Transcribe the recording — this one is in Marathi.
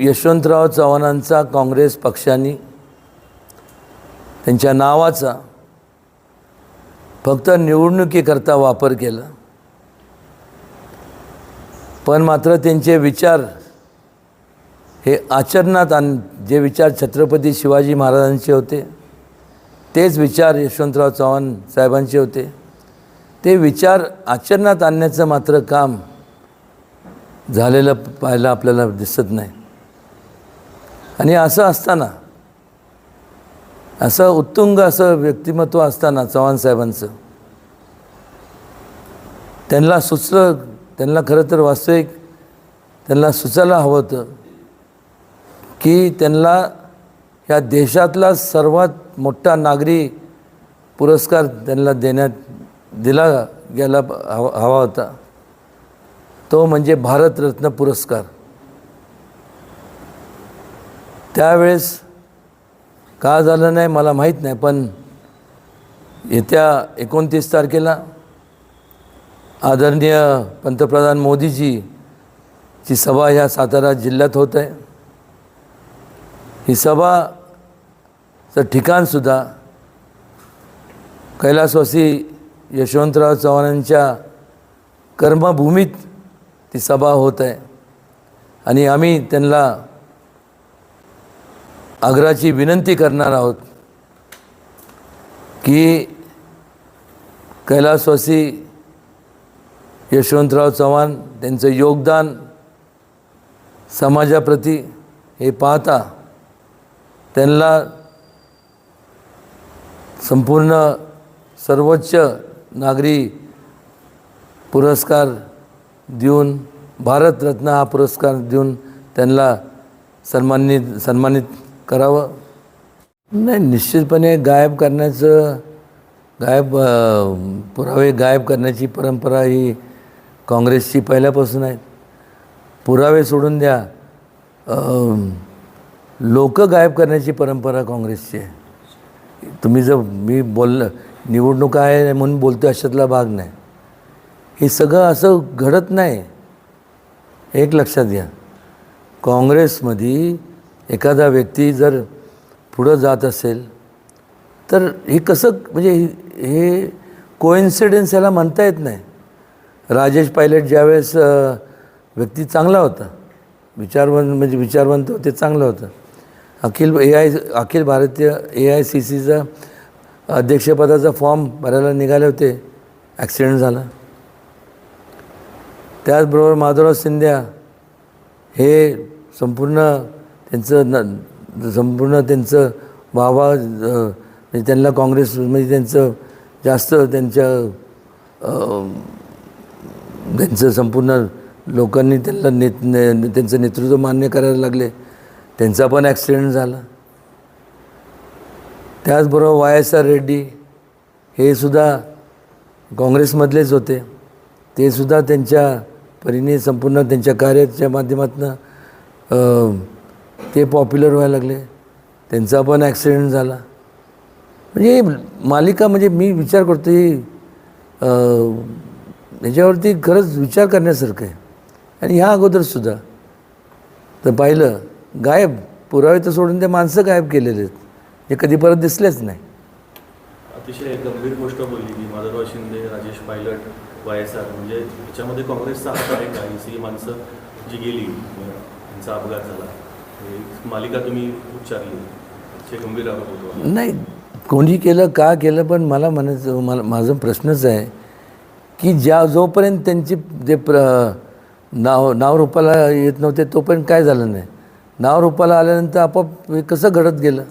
यशवंतराव चव्हाणांचा काँग्रेस पक्षाने त्यांच्या नावाचा फक्त निवडणुकीकरता वापर केला. पण मात्र त्यांचे विचार हे आचरणात आण जे विचार छत्रपती शिवाजी महाराजांचे होते तेच विचार यशवंतराव चव्हाण साहेबांचे होते. ते विचार आचरणात आणण्याचं मात्र काम झालेलं पाहायला आपल्याला दिसत नाही. आणि असं असताना असं उत्तुंग असं व्यक्तिमत्व असताना चव्हाण साहेबांचं त्यांना सुचलं त्यांना खरं तर वास्तविक त्यांना सुचायला हवं होतं की त्यांना ह्या देशातला सर्वात मोठा नागरी पुरस्कार त्यांना देण्यात दिला गेला हवा हवा होता. तो म्हणजे भारतरत्न पुरस्कार. त्यावेळेस का झालं नाही मला माहीत नाही पण येत्या एकोणतीस तारखेला आदरणीय पंतप्रधान मोदीजी ची सभा ह्या सातारा जिल्ह्यात होत आहे. ही सभाचं ठिकाणसुद्धा कैलासवासी यशवंतराव चव्हाणांच्या कर्मभूमीत ती सभा होत आहे. आणि आम्ही त्यांना आग्राची विनंती करणार आहोत की कैलासवासी यशवंतराव चव्हाण त्यांचं योगदान समाजाप्रती हे पाहता त्यांना संपूर्ण सर्वोच्च नागरी पुरस्कार देऊन भारतरत्न हा पुरस्कार देऊन त्यांना सन्मानित सन्मानित करावं? नाही निश्चितपणे गायब करण्याचं गायब पुरावे गायब करण्याची परंपरा ही काँग्रेसची पहिल्यापासून आहे पुरावे सोडून द्या. लोक गायब करण्याची परंपरा काँग्रेसची आहे. तुम्ही जर मी बोललं निवडणूक आहे म्हणून बोलतो अशातला भाग नाही. हे सगळं असं घडत नाही. एक लक्षात घ्या. काँग्रेसमध्ये एखादा व्यक्ती जर पुढं जात असेल तर हे कसं म्हणजे हे- हे कोइन्सिडन्स याला म्हणता येत नाही. राजेश पायलट ज्यावेळेस व्यक्ती चांगला होता विचारवंत म्हणजे विचारवंत होते चांगलं होतं. अखिल ए I Akhil Bharatiya A I C सीचा अध्यक्षपदाचा फॉर्म भरायला निघाले होते ॲक्सिडेंट झाला. त्याचबरोबर माधवराव सिंध्या हे संपूर्ण त्यांचं न संपूर्ण त्यांचं वावा म्हणजे त्यांना काँग्रेस म्हणजे त्यांचं जास्त त्यांच्या त्यांचं संपूर्ण लोकांनी त्यांना नेत ने त्यांचं नेतृत्व मान्य करायला लागले. त्यांचा पण ॲक्सिडेंट झाला. त्याचबरोबर वाय एस आर रेड्डी हे सुद्धा काँग्रेसमधलेच होते. ते सुद्धा त्यांच्या परीने संपूर्ण त्यांच्या कार्याच्या माध्यमातून ते पॉप्युलर व्हायला लागले. त्यांचा पण ॲक्सिडेंट झाला. म्हणजे मालिका म्हणजे मी विचार करतो ही ह्याच्यावरती खरंच विचार करण्यासारखं आहे. आणि ह्या अगोदरसुद्धा तर पाहिलं गायब. पुरावे तर सोडून ते माणसं गायब केलेले आहेत. हे कधी परत दिसलेच नाही. अतिशय गंभीर गोष्ट बोलली की Madhavrao Scindia Rajesh Pilot Y S R. म्हणजे याच्यामध्ये काँग्रेसचा हात आहे का? ही सगळी माणसं जी गेली त्यांचा अपघात झाला. मालिका तुम्ही उच्चारली. गंभीर आरोप होतो. नाही कोणी केलं का केलं पण मला म्हणायचं मला माझा प्रश्नच आहे की ज्या जोपर्यंत त्यांची जे प्र नाव नाव रूपाला येत नव्हते तोपर्यंत काय झालं नाही. नाव रूपाला आल्यानंतर आपोआप कसं घडत गेलं?